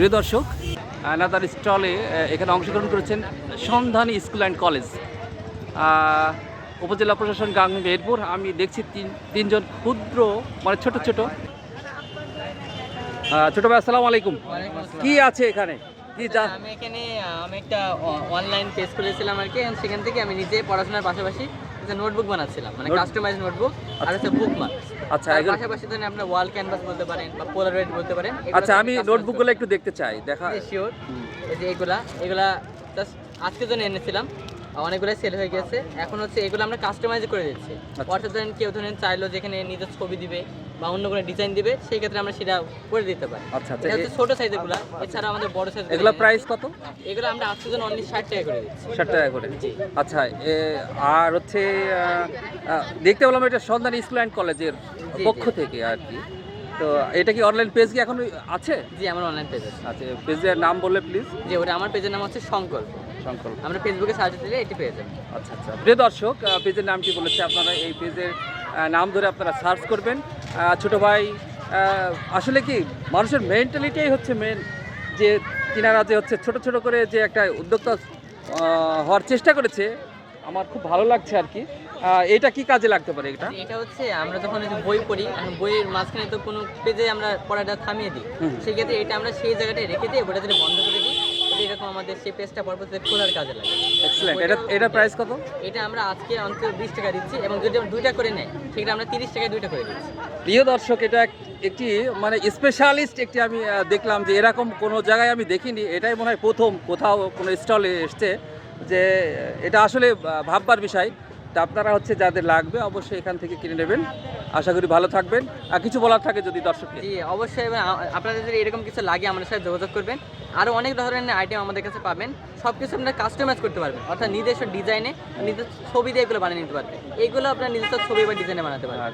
প্রিয় দর্শক আনাদার স্টলে এখানে অংশগ্রহণ করেছেন সন্ধানী স্কুল অ্যান্ড কলেজ। উপজেলা প্রশাসন গাং মেহেরপুর আমি দেখছি তিন তিনজন ক্ষুদ্র মানে ছোট ছোট। ছোট ভাই আসসালামু আলাইকুম। কি আছে এখানে? কি আমি এখানে আমি একটা অনলাইন পেজ খুলেছিলাম আর কি সেখান থেকে আমি নিজে পড়াশোনার পাশাপাশি একটা নোটবুক বানাচ্ছিলাম মানে কাস্টমাইজ নোটবুক আর হচ্ছে বুক মার্ক আচ্ছা এগুলো পাশাপাশি ধরেন আপনার ওয়াল ক্যানভাস বলতে পারেন বা পোলারয়েড বলতে পারেন আচ্ছা আমি নোটবুকগুলো একটু দেখতে চাই দেখা শিওর এই যে এগুলা এগুলা জাস্ট আজকে জন্য এনেছিলাম অনেকগুলো সেল হয়ে গেছে। এখন হচ্ছে এগুলো আমরা কাস্টমাইজ করে দিচ্ছি। আচ্ছা। অর্থাৎ ধরেন কেউ ধরেন চাইলো যেখানে নিজের ছবি দিবে বা অন্য কোনো ডিজাইন দিবে সেই ক্ষেত্রে আমরা সেটা করে দিতে পারি। আচ্ছা আচ্ছা এটা ছোট সাইজেরগুলা এছাড়া আমাদের বড় সাইজ এগুলো প্রাইস কত? এগুলো আমরা আজকের জন্য অনলি ষাট টাকা করে দিচ্ছি। ষাট টাকা করে। জি। আচ্ছা এ, আর হচ্ছে দেখতে পেলাম এটা সন্ধানী স্কুল অ্যান্ড কলেজের পক্ষ থেকে আর কি। তো এটা কি অনলাইন পেজ কি এখন আছে? জি আমার অনলাইন পেজ আছে। আচ্ছা পেজের নাম বললে প্লিজ যে ওটা আমার পেজের নাম হচ্ছে সংকল্প। সংকল্প। আমরা ফেসবুকে সার্চ দিলে এটি পেয়ে যাবেন। আচ্ছা আচ্ছা। প্রিয় দর্শক পেজের নামটি বলেছে আপনারা এই পেজের নাম ধরে আপনারা সার্চ করবেন। ছোট ভাই আসলে কি মানুষের মেন্টালিটিই হচ্ছে মেন যে তিনারা যে হচ্ছে ছোট ছোট করে যে একটা উদ্যোক্তা হওয়ার চেষ্টা করেছে আমার খুব ভালো লাগছে আর কি। এটা কি কাজে লাগতে পারে এটা? এটা হচ্ছে আমরা যখন বই পড়ি এখন বইয়ের মাঝখানে তো কোনো পেজে আমরা পড়াটা থামিয়ে দিই। সেক্ষেত্রে এটা আমরা সেই জায়গাটায় রেখে দিই ওটা যদি বন্ধ করে দিই এরকম আমাদের সেই পেজটা পরবর্তীতে খোলার কাজে লাগে। এক্সেলেন্ট এটা এটা প্রাইস কত? এটা আমরা আজকে অন্তত বিশ টাকা দিচ্ছি এবং যদি আমরা দুইটা করে নেয় সেক্ষেত্রে আমরা তিরিশ টাকায় দুইটা করে দিচ্ছি। প্রিয় দর্শক এটা এক- একটি মানে স্পেশালিস্ট একটি আমি দেখলাম যে এরকম কোনো জায়গায় আমি দেখিনি। এটাই মনে হয় প্রথম কোথাও কোনো স্টলে এসছে যে এটা আসলে ভাববার বিষয়। তা আপনারা হচ্ছে যাদের লাগবে অবশ্যই এখান থেকে কিনে নেবেন। আশা করি ভালো থাকবেন। আর কিছু বলার থাকে যদি দর্শক জি, অবশ্যই আপনাদের যদি এরকম কিছু লাগে আমাদের সাথে যোগাযোগ করবেন। আরও অনেক ধরনের আইটেম আমাদের কাছে পাবেন। সব কিছু আপনারা কাস্টমাইজ করতে পারবেন। অর্থাৎ নিজস্ব ডিজাইনে নিজের ছবি দিয়ে এগুলো বানিয়ে নিতে পারবেন। এগুলো আপনার নিজস্ব ছবি বা ডিজাইনে বানাতে পারবেন।